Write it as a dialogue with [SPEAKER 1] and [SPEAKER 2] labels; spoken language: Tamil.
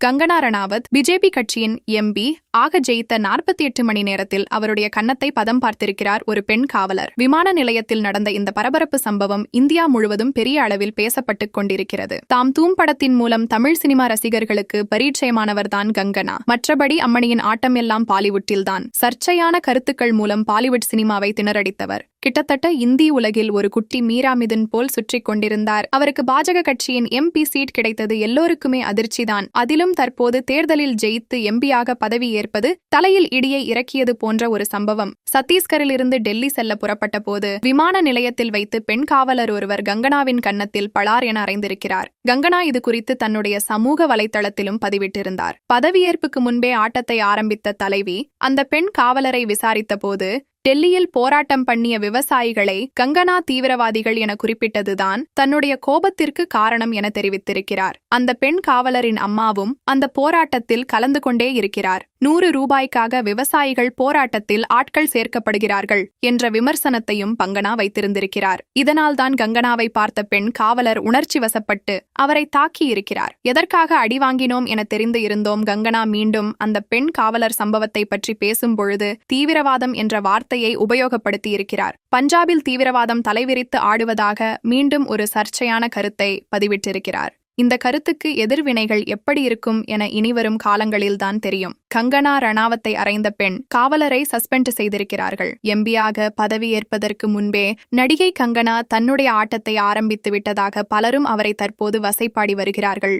[SPEAKER 1] கங்கனா ரணாவத் பிஜேபி கட்சியின் எம்பி ஆக ஜெயித்த நாற்பத்தி எட்டு மணி நேரத்தில் அவருடைய கன்னத்தை பதம் பார்த்திருக்கிறார் ஒரு பெண் காவலர். விமான நிலையத்தில் நடந்த இந்த பரபரப்பு சம்பவம் இந்தியா முழுவதும் பெரிய அளவில் பேசப்பட்டுக் கொண்டிருக்கிறது. தாம் தூம் படத்தின் மூலம் தமிழ் சினிமா ரசிகர்களுக்கு பரீட்சயமானவர்தான் கங்கனா. மற்றபடி அம்மணியின் ஆட்டம் எல்லாம் பாலிவுட்டில்தான் சர்ச்சையான கருத்துக்கள் மூலம் பாலிவுட் சினிமாவை திணறடித்தவர். கிட்டத்தட்ட இந்தி உலகில் ஒரு குட்டி மீரா மிதுன் போல் சுற்றி கொண்டிருந்தார். அவருக்கு பாஜக கட்சியின் எம்பி சீட் கிடைத்தது எல்லோருக்குமே அதிர்ச்சிதான் அதிலும் தற்போது தேர்தலில் ஜெயித்து எம்பியாக பதவி ஏற்பது தலையில் இடியை இறக்கியது போன்ற ஒரு சம்பவம். சத்தீஸ்கரிலிருந்து டெல்லி செல்ல புறப்பட்ட போது விமான நிலையத்தில் வைத்து பெண் காவலர் ஒருவர் கங்கனாவின் கன்னத்தில் பளார் என அறைந்திருக்கிறார். கங்கனா இது குறித்து தன்னுடைய சமூக வலைதளத்திலும் பதிவிட்டிருந்தார். பதவியேற்புக்கு முன்பே ஆட்டத்தை ஆரம்பித்த தலைவி அந்த பெண் காவலரை விசாரித்த போது டெல்லியில் போராட்டம் பண்ணிய விவசாயிகளை கங்கனா தீவிரவாதிகள் என குறிப்பிட்டதுதான் தன்னுடைய கோபத்திற்கு காரணம் என தெரிவித்திருக்கிறார். அந்த பெண் காவலரின் அம்மாவும் அந்த போராட்டத்தில் கலந்து கொண்டே இருக்கிறார். நூறு ரூபாய்க்காக விவசாயிகள் போராட்டத்தில் ஆட்கள் சேர்க்கப்படுகிறார்கள் என்ற விமர்சனத்தையும் பங்கனா வைத்திருந்திருக்கிறார். இதனால்தான் கங்கனாவை பார்த்த பெண் காவலர் உணர்ச்சி வசப்பட்டு அவரை தாக்கியிருக்கிறார். எதற்காக அடி வாங்கினோம் என தெரிந்து இருந்தோம் கங்கனா மீண்டும் அந்த பெண் காவலர் சம்பவத்தை பற்றி பேசும்பொழுது தீவிரவாதம் என்ற வார்த்தை வார்த்தையை உபயோகப்படுத்தியிருக்கிறார். பஞ்சாபில் தீவிரவாதம் தலைவிரித்து ஆடுவதாக மீண்டும் ஒரு சர்ச்சையான கருத்தை பதிவிட்டிருக்கிறார். இந்த கருத்துக்கு எதிர்வினைகள் எப்படி இருக்கும் என இனிவரும் காலங்களில்தான் தெரியும். கங்கனா ரணாவத்தை அறைந்த பெண் காவலரை சஸ்பெண்ட் செய்திருக்கிறார்கள். எம்பியாக பதவியேற்பதற்கு முன்பே நடிகை கங்கனா தன்னுடைய ஆட்டத்தை ஆரம்பித்து விட்டதாக பலரும் அவரை தற்போது வசைப்பாடி வருகிறார்கள்.